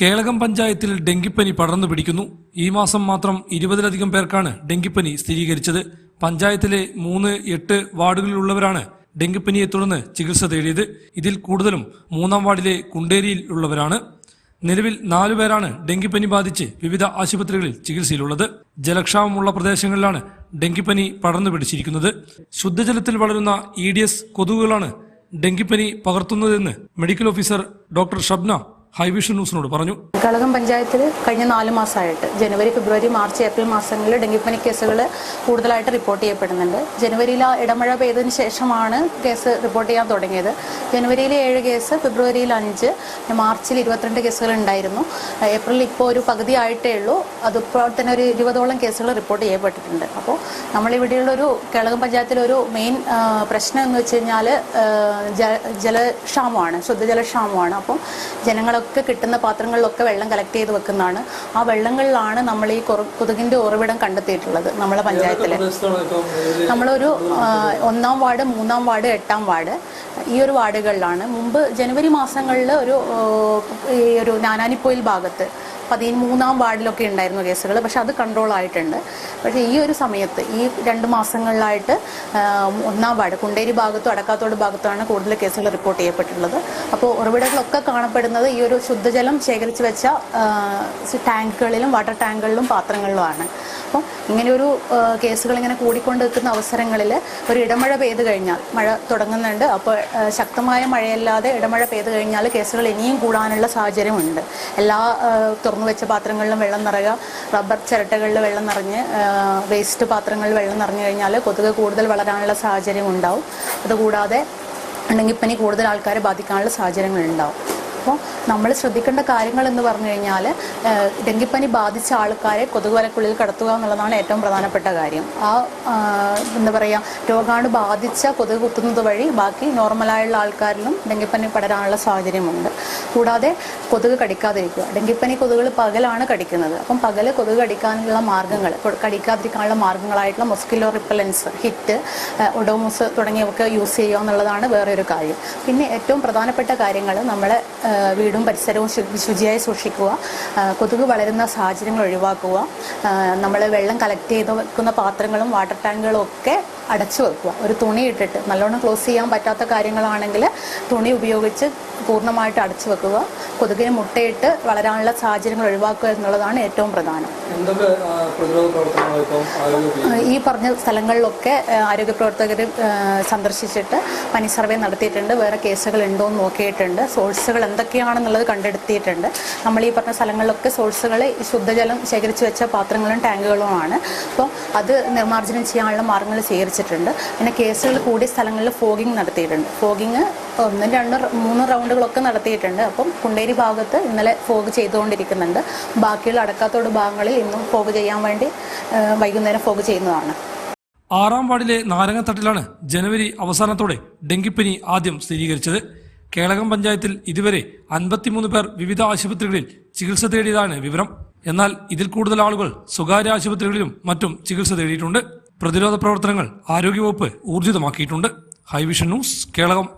കേളകം പഞ്ചായത്തിൽ ഡെങ്കിപ്പനി പടർന്നു പിടിക്കുന്നു. ഈ മാസം മാത്രം ഇരുപതിലധികം പേർക്കാണ് ഡെങ്കിപ്പനി സ്ഥിരീകരിച്ചത്. പഞ്ചായത്തിലെ മൂന്ന് എട്ട് വാർഡുകളിലുള്ളവരാണ് ഡെങ്കിപ്പനിയെ തുടർന്ന് ചികിത്സ തേടിയത്. ഇതിൽ കൂടുതലും മൂന്നാം വാർഡിലെ കുണ്ടേരിയിൽ ഉള്ളവരാണ്. നിലവിൽ നാലുപേരാണ് ഡെങ്കിപ്പനി ബാധിച്ച് വിവിധ ആശുപത്രികളിൽ ചികിത്സയിലുള്ളത്. ജലക്ഷാമമുള്ള പ്രദേശങ്ങളിലാണ് ഡെങ്കിപ്പനി പടർന്നു പിടിച്ചിരിക്കുന്നത്. ശുദ്ധജലത്തിൽ വളരുന്ന ഇ ഡി എസ് കൊതുകുകളാണ് ഡെങ്കിപ്പനി പകർത്തുന്നതെന്ന് medical officer doctor Shabna high vision ന്യൂസിനോട് പറഞ്ഞു. കളകം പഞ്ചായത്തിൽ കഴിഞ്ഞ നാല് മാസമായിട്ട് ജനുവരി ഫെബ്രുവരി മാർച്ച് ഏപ്രിൽ മാസങ്ങളിൽ ഡെങ്കിപ്പനി കേസുകൾ കൂടുതലായിട്ട് റിപ്പോർട്ട് ചെയ്യപ്പെടുന്നുണ്ട്. ജനുവരിയിൽ ഇടമഴ പെയ്തതിന് ശേഷമാണ് കേസ് റിപ്പോർട്ട് ചെയ്യാൻ തുടങ്ങിയത്. ജനുവരിയിൽ ഏഴ് കേസ് ഫെബ്രുവരിയിൽ അഞ്ച് മാർച്ചിൽ ഇരുപത്തിരണ്ട് കേസുകൾ ഉണ്ടായിരുന്നു. ഏപ്രിലിൽ ഇപ്പോൾ ഒരു പകുതി ആയിട്ടേ ഉള്ളൂ. അതിപ്പോൾ തന്നെ ഒരു ഇരുപതോളം കേസുകൾ റിപ്പോർട്ട് ചെയ്യപ്പെട്ടിട്ടുണ്ട്. അപ്പോൾ നമ്മളിവിടെയുള്ള ഒരു കേളകം പഞ്ചായത്തിലൊരു മെയിൻ പ്രശ്നം എന്ന് വെച്ച് കഴിഞ്ഞാൽ ജലക്ഷാമമാണ് ശുദ്ധജലക്ഷാമമാണ്. അപ്പം ജനങ്ങളൊക്കെ കിട്ടുന്ന പാത്രങ്ങളിലൊക്കെ വെള്ളം കളക്ട് ചെയ്ത് വെക്കുന്നതാണ്. ആ വെള്ളങ്ങളിലാണ് നമ്മൾ ഈ കൊതുകിന്റെ ഉറവിടം കണ്ടെത്തിയിട്ടുള്ളത് നമ്മളെ പഞ്ചായത്തിൽ നമ്മളൊരു ഒന്നാം വാർഡ് മൂന്നാം വാർഡ് എട്ടാം വാർഡ് ഈ ഒരു വാർഡുകളിലാണ്. മുമ്പ് ജനുവരി മാസങ്ങളിൽ ഒരു ഈ ഒരു നാനാനിപ്പോയിൽ ഭാഗത്ത് പതിമൂന്നാം വാർഡിലൊക്കെ ഉണ്ടായിരുന്നു കേസുകൾ. പക്ഷെ അത് കൺട്രോൾ ആയിട്ടുണ്ട്. പക്ഷേ ഈ ഒരു സമയത്ത് ഈ രണ്ട് മാസങ്ങളിലായിട്ട് ഒന്നാം വാർഡ് കുണ്ടേരി ഭാഗത്തും അടക്കാത്തോട് ഭാഗത്തുമാണ് കൂടുതൽ കേസുകൾ റിപ്പോർട്ട് ചെയ്യപ്പെട്ടിട്ടുള്ളത്. അപ്പോൾ ഉറവിടങ്ങളൊക്കെ കാണപ്പെടുന്നത് ഈ ഒരു ശുദ്ധജലം ശേഖരിച്ച് വെച്ച ടാങ്കുകളിലും വാട്ടർ ടാങ്കുകളിലും പാത്രങ്ങളിലുമാണ്. അപ്പം ഇങ്ങനെയൊരു കേസുകൾ ഇങ്ങനെ കൂടിക്കൊണ്ട് നിൽക്കുന്ന അവസരങ്ങളിൽ ഒരു ഇടമഴ പെയ്ത് കഴിഞ്ഞാൽ മഴ തുടങ്ങുന്നുണ്ട്. അപ്പോൾ ശക്തമായ മഴയല്ലാതെ ഇടമഴ പെയ്ത് കഴിഞ്ഞാൽ കേസുകൾ ഇനിയും കൂടാനുള്ള സാഹചര്യമുണ്ട്. എല്ലാ ആ, തുറന്നു വെച്ച പാത്രങ്ങളിലും വെള്ളം നിറയുക. റബ്ബർ ചിരട്ടകളിൽ വെള്ളം നിറഞ്ഞ് വേസ്റ്റ് പാത്രങ്ങളിൽ വെള്ളം നിറഞ്ഞു കഴിഞ്ഞാൽ കൊതുക് കൂടുതൽ വളരാനുള്ള സാഹചര്യം ഉണ്ടാവും. അതുകൂടാതെ ഡെങ്കിപ്പനി കൂടുതൽ ആൾക്കാരെ ബാധിക്കാനുള്ള സാഹചര്യങ്ങൾ ഉണ്ടാവും. അപ്പോൾ നമ്മൾ ശ്രദ്ധിക്കേണ്ട കാര്യങ്ങൾ എന്ന് പറഞ്ഞു കഴിഞ്ഞാൽ ഡെങ്കിപ്പനി ബാധിച്ച ആൾക്കാരെ കൊതുക് വലക്കുള്ളിൽ കടത്തുക എന്നുള്ളതാണ് ഏറ്റവും പ്രധാനപ്പെട്ട കാര്യം. ആ എന്താ പറയുക രോഗാണു ബാധിച്ച കൊതുക് കുത്തുന്നത് വഴി ബാക്കി നോർമലായുള്ള ആൾക്കാരിലും ഡെങ്കിപ്പനി പടരാനുള്ള സാഹചര്യമുണ്ട്. കൂടാതെ കൊതുക് കടിക്കാതിരിക്കുക. ഡെങ്കിപ്പനി കൊതുകുകൾ പകലാണ് കടിക്കുന്നത്. അപ്പം പകൽ കൊതുക് കടിക്കാനുള്ള മാർഗങ്ങൾ കടിക്കാതിരിക്കാനുള്ള മാർഗങ്ങളായിട്ടുള്ള മൊസ്കിലോ റിപ്പലൻസ് ഹിറ്റ് ഒഡോമോസ് തുടങ്ങിയവയൊക്കെ യൂസ് ചെയ്യുക എന്നുള്ളതാണ് വേറെ ഒരു കാര്യം. പിന്നെ ഏറ്റവും പ്രധാനപ്പെട്ട കാര്യങ്ങൾ നമ്മളെ ആ, വീടും പരിസരവും ശുചിയായി സൂക്ഷിക്കുക. കൊതുക് വളരുന്ന സാഹചര്യങ്ങൾ ഒഴിവാക്കുക. നമ്മൾ വെള്ളം കളക്ട് ചെയ്ത് വെക്കുന്ന പാത്രങ്ങളും വാട്ടർ ടാങ്കുകളും ഒക്കെ അടച്ചു വെക്കുക. ഒരു തുണി ഇട്ടിട്ട് നല്ലോണം ക്ലോസ് ചെയ്യാൻ പറ്റാത്ത കാര്യങ്ങളാണെങ്കിൽ തുണി ഉപയോഗിച്ച് പൂർണമായിട്ട് അടച്ചു വെക്കുക. കൊതുകിന് മുട്ടയിട്ട് വളരാനുള്ള സാഹചര്യങ്ങൾ ഒഴിവാക്കുക എന്നുള്ളതാണ് ഏറ്റവും പ്രധാനം. ഈ പറഞ്ഞ സ്ഥലങ്ങളിലൊക്കെ ആരോഗ്യ പ്രവർത്തകർ സന്ദർശിച്ചിട്ട് പനി സർവേ നടത്തിയിട്ടുണ്ട്. വേറെ കേസുകൾ ഉണ്ടോ എന്ന് നോക്കിയിട്ടുണ്ട് സോഴ്സുകൾ എന്തൊക്കെയാണെന്നുള്ളത് കണ്ടെടുത്തിയിട്ടുണ്ട് നമ്മൾ ഈ പറഞ്ഞ സ്ഥലങ്ങളിലൊക്കെ സോഴ്സുകൾ ശുദ്ധജലം ശേഖരിച്ച് വെച്ച പാത്രങ്ങളും ടാങ്കുകളുമാണ്. അപ്പോൾ അത് നിർമ്മാർജനം ചെയ്യാനുള്ള മാർഗങ്ങൾ സ്വീകരിച്ചിട്ടുണ്ട് പിന്നെ കേസുകൾ കൂടിയ സ്ഥലങ്ങളിൽ ഫോഗിങ് നടത്തിയിട്ടുണ്ട്. ഫോഗിങ് ഒന്നും രണ്ടും മൂന്നും റൗണ്ടുകളൊക്കെ നടത്തിയിട്ടുണ്ട്. അപ്പം കുണ്ടേരി ഭാഗത്ത് ഇന്നലെ ഫോഗ് ചെയ്തുകൊണ്ടിരിക്കുന്നുണ്ട്. ബാക്കിയുള്ള അടക്കാത്തോട് ഭാഗങ്ങളിൽ ഇന്നും ഫോഗ് ചെയ്യാൻ വേണ്ടി വൈകുന്നേരം ഫോഗ് ചെയ്യുന്നതാണ്. ആറാം വാർഡിലെ നാരങ്ങത്തട്ടിലാണ് ജനുവരി അവസാനത്തോടെ ഡെങ്കിപ്പനി ആദ്യം സ്ഥിരീകരിച്ചത്. കേളകം പഞ്ചായത്തിൽ ഇതുവരെ അൻപത്തിമൂന്ന് പേർ വിവിധ ആശുപത്രികളിൽ ചികിത്സ തേടിയതാണ് വിവരം. എന്നാൽ ഇതിൽ കൂടുതൽ ആളുകൾ സ്വകാര്യ ആശുപത്രികളിലും മറ്റും ചികിത്സ തേടിയിട്ടുണ്ട്. പ്രതിരോധ പ്രവർത്തനങ്ങൾ ആരോഗ്യവകുപ്പ് ഊർജിതമാക്കിയിട്ടുണ്ട്. High vision news Kelakam.